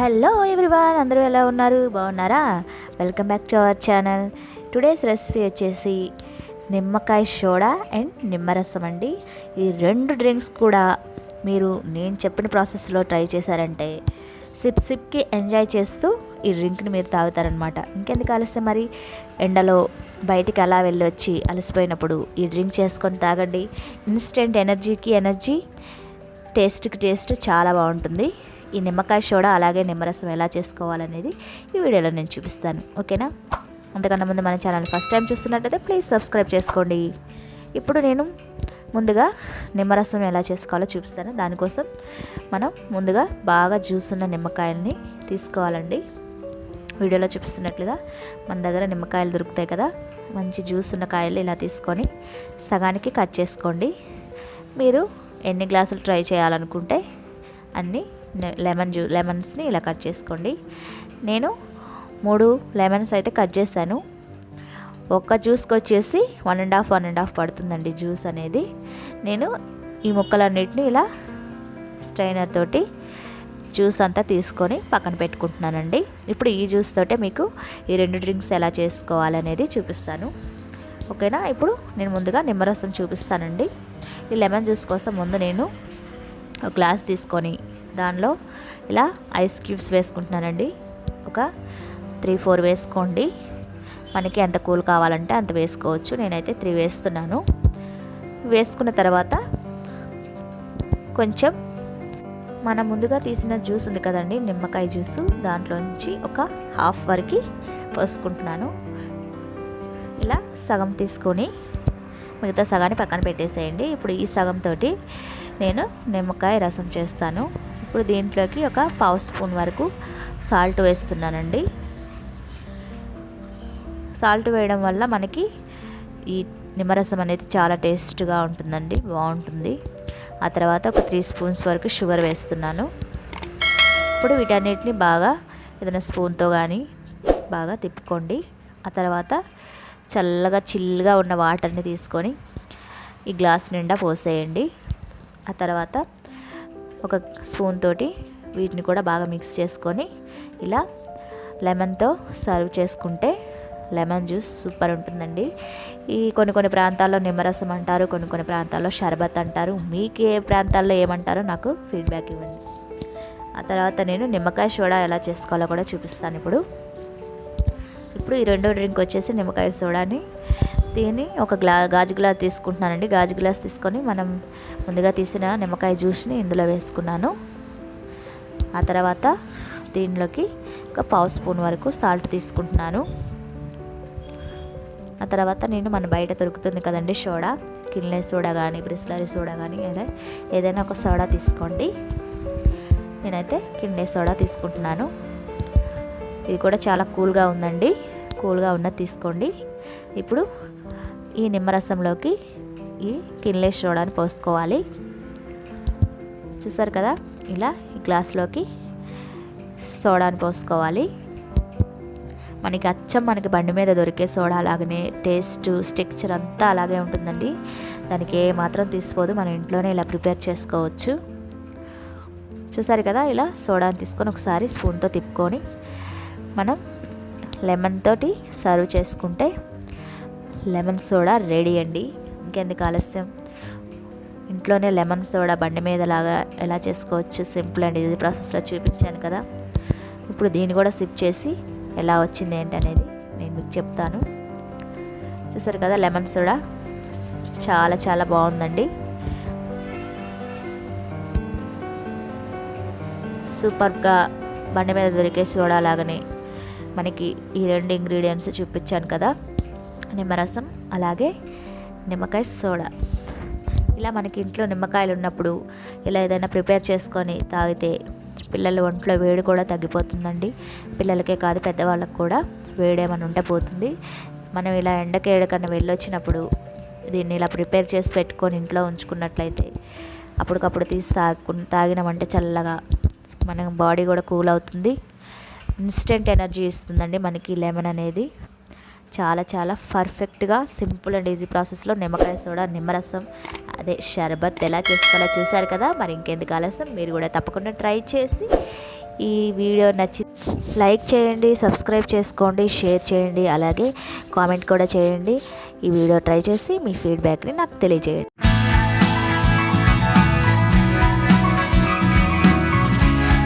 Hello everyone అందరూ ఎలా ఉన్నారు? బాగున్నారా? Welcome back to our channel. Today's recipe వచ్చేసి నిమ్మకాయ సోడా అండ్ నిమ్మరసం అండి. ఈ రెండు డ్రింక్స్ కూడా మీరు నేను చెప్పిన ప్రాసెస్లో ట్రై చేశారంటే సిప్ సిప్కి ఎంజాయ్ చేస్తూ ఈ డ్రింక్ని మీరు తాగుతారనమాట. ఇంకెందుకు ఆలస్యం మరి? ఎండలో బయటికి అలా వెళ్ళి వచ్చి అలసిపోయినప్పుడు ఈ డ్రింక్ చేసుకొని తాగండి. ఇన్స్టెంట్ ఎనర్జీకి ఎనర్జీ టేస్ట్కి టేస్ట్ చాలా బాగుంటుంది. ఈ నిమ్మకాయ సోడా అలాగే నిమ్మరసం ఎలా చేసుకోవాలనేది ఈ వీడియోలో నేను చూపిస్తాను. ఓకేనా? అంతకన్నా ముందు మన ఛానల్ ఫస్ట్ టైం చూస్తున్నట్టయితే ప్లీజ్ సబ్స్క్రైబ్ చేసుకోండి. ఇప్పుడు నేను ముందుగా నిమ్మరసం ఎలా చేసుకోవాలో చూపిస్తాను. దానికోసం మనం ముందుగా బాగా జ్యూస్ ఉన్న నిమ్మకాయల్ని తీసుకోవాలండి. వీడియోలో చూపిస్తున్నట్లుగా మన దగ్గర నిమ్మకాయలు దొరుకుతాయి కదా మంచి జ్యూస్ ఉన్న కాయలు ఇలా తీసుకొని సగానికి కట్ చేసుకోండి. మీరు ఎన్ని గ్లాసులు ట్రై చేయాలనుకుంటే అన్నీ లెమన్ జ్యూ లెమన్స్ని ఇలా కట్ చేసుకోండి. నేను మూడు లెమన్స్ అయితే కట్ చేశాను. ఒక్క జ్యూస్కి వచ్చేసి one and half one and half పడుతుందండి జ్యూస్ అనేది. నేను ఈ ముక్కలన్నిటిని ఇలా స్ట్రైనర్ తోటి జ్యూస్ అంతా తీసుకొని పక్కన పెట్టుకుంటున్నానండి. ఇప్పుడు ఈ జ్యూస్ తోటే మీకు ఈ రెండు డ్రింక్స్ ఎలా చేసుకోవాలనేది చూపిస్తాను. ఓకేనా? ఇప్పుడు నేను ముందుగా నిమ్మరసం చూపిస్తానండి. ఈ లెమన్ జ్యూస్ కోసం ముందు నేను ఒక గ్లాస్ తీసుకొని దానిలో ఇలా ఐస్ క్యూబ్స్ వేసుకుంటున్నానండి. ఒక త్రీ ఫోర్ వేసుకోండి. మనకి ఎంత కూల్ కావాలంటే అంత వేసుకోవచ్చు. నేనైతే త్రీ వేస్తున్నాను. వేసుకున్న తర్వాత కొంచెం మనం ముందుగా తీసిన జ్యూస్ ఉంది కదండి నిమ్మకాయ జ్యూసు. దాంట్లోంచి ఒక హాఫ్ వరకు పోసుకుంటున్నాను. ఇలా సగం తీసుకొని మిగతా సగాన్ని పక్కన పెట్టేసేయండి. ఇప్పుడు ఈ సగంతో నేను నిమ్మకాయ రసం చేస్తాను. ఇప్పుడు దీంట్లోకి ఒక పావు స్పూన్ వరకు సాల్ట్ వేస్తున్నానండి. సాల్ట్ వేయడం వల్ల మనకి ఈ నిమ్మరసం అనేది చాలా టేస్ట్గా ఉంటుందండి బాగుంటుంది. ఆ తర్వాత ఒక త్రీ స్పూన్స్ వరకు షుగర్ వేస్తున్నాను. ఇప్పుడు వీటన్నిటిని బాగా ఏదైనా స్పూన్తో కానీ బాగా తిప్పుకోండి. ఆ తర్వాత చల్లగా చిల్లుగా ఉన్న వాటర్ని తీసుకొని ఈ గ్లాస్ నిండా పోసేయండి. ఆ తర్వాత ఒక స్పూన్ తోటి వీటిని కూడా బాగా మిక్స్ చేసుకొని ఇలా లెమన్తో సర్వ్ చేసుకుంటే లెమన్ జ్యూస్ సూపర్ ఉంటుందండి. ఈ కొన్ని కొన్ని ప్రాంతాల్లో నిమ్మరసం అంటారు కొన్ని కొన్ని ప్రాంతాల్లో షర్బత్ అంటారు. మీకు ఏ ప్రాంతాల్లో ఏమంటారో నాకు ఫీడ్బ్యాక్ ఇవ్వండి. ఆ తర్వాత నేను నిమ్మకాయ సోడా ఎలా చేసుకోవాలో కూడా చూపిస్తాను ఇప్పుడు. ఇప్పుడు ఈ రెండో డ్రింక్ వచ్చేసి నిమ్మకాయ సోడాని దీన్ని ఒక గ్లా గాజు గ్లాస్ తీసుకుంటున్నానండి. గాజు గ్లాస్ తీసుకొని మనం ముందుగా తీసిన నిమ్మకాయ జ్యూస్ని ఇందులో వేసుకున్నాను. ఆ తర్వాత దీనిలోకి ఒక పావు స్పూన్ వరకు సాల్ట్ తీసుకుంటున్నాను. ఆ తర్వాత నేను మన బయట దొరుకుతుంది కదండి సోడా కిన్లే సోడా కానీ బ్రిస్లరీ సోడా కానీ అదే ఏదైనా ఒక సోడా తీసుకోండి. నేనైతే కిన్లే సోడా తీసుకుంటున్నాను. ఇది కూడా చాలా కూల్గా ఉందండి. కూల్గా ఉన్నది తీసుకోండి. ఇప్పుడు ఈ నిమ్మరసంలోకి ఈ కిన్లే సోడాని పోసుకోవాలి. చూసారు కదా? ఇలా ఈ గ్లాస్లోకి సోడాని పోసుకోవాలి. మనకి అచ్చం మనకి బండి మీద దొరికే సోడా అలాగనే టేస్ట్ స్టెక్చర్ అంతా అలాగే ఉంటుందండి. దానికి ఏ మాత్రం తీసిపోదు మన ఇంట్లోనే ఇలా ప్రిపేర్ చేసుకోవచ్చు. చూసారు కదా? ఇలా సోడాని తీసుకొని ఒకసారి స్పూన్తో తిప్పుకొని మనం లెమన్ తోటి సర్వ్ చేసుకుంటే లెమన్ సోడా రెడీ అండి. ఇంకెందుకు ఆలస్యం? ఇంట్లోనే లెమన్ సోడా బండి మీద లాగా ఎలా చేసుకోవచ్చు? Simple and. ఇది ప్రాసెస్లో చూపించాను కదా. ఇప్పుడు దీన్ని కూడా సిప్ చేసి ఎలా వచ్చింది ఏంటనేది నేను మీకు చెప్తాను. చూసారు కదా లెమన్ సోడా? చాలా చాలా బాగుందండి. సూపర్గా బండి మీద దొరికే సోడా లాగానే మనకి ఈ రెండు ఇంగ్రీడియంట్స్ చూపించాను కదా. నిమ్మరసం అలాగే నిమ్మకాయ సోడా. ఇలా మనకి ఇంట్లో నిమ్మకాయలు ఉన్నప్పుడు ఇలా ఏదైనా ప్రిపేర్ చేసుకొని తాగితే పిల్లల ఒంట్లో వేడి కూడా తగ్గిపోతుందండి. పిల్లలకే కాదు పెద్దవాళ్ళకి కూడా వేడేమని ఉండబోతుంది మనం ఇలా ఎండకేడకన్నా వెళ్ళొచ్చినప్పుడు దీన్ని ఇలా ప్రిపేర్ చేసి పెట్టుకొని ఇంట్లో ఉంచుకున్నట్లయితే అప్పటికప్పుడు తీసి తాగు తాగినామంటే చల్లగా మన బాడీ కూడా కూల్ అవుతుంది. ఇన్స్టెంట్ ఎనర్జీ ఇస్తుందండి మనకి లెమన్ అనేది. చాలా చాలా పర్ఫెక్ట్గా సింపుల్ అండ్ ఈజీ ప్రాసెస్లో నిమ్మకాయ సోడా నిమ్మరసం అదే షర్బత్ ఎలా చేసుకోవాలో చూసారు కదా మరి ఇంకెందుకు ఆలస్యం మీరు కూడా తప్పకుండా ట్రై చేసి ఈ వీడియో నచ్చి లైక్ చేయండి సబ్స్క్రైబ్ చేసుకోండి షేర్ చేయండి అలాగే కామెంట్ కూడా చేయండి. ఈ వీడియో ట్రై చేసి మీ ఫీడ్బ్యాక్ని నాకు తెలియజేయండి.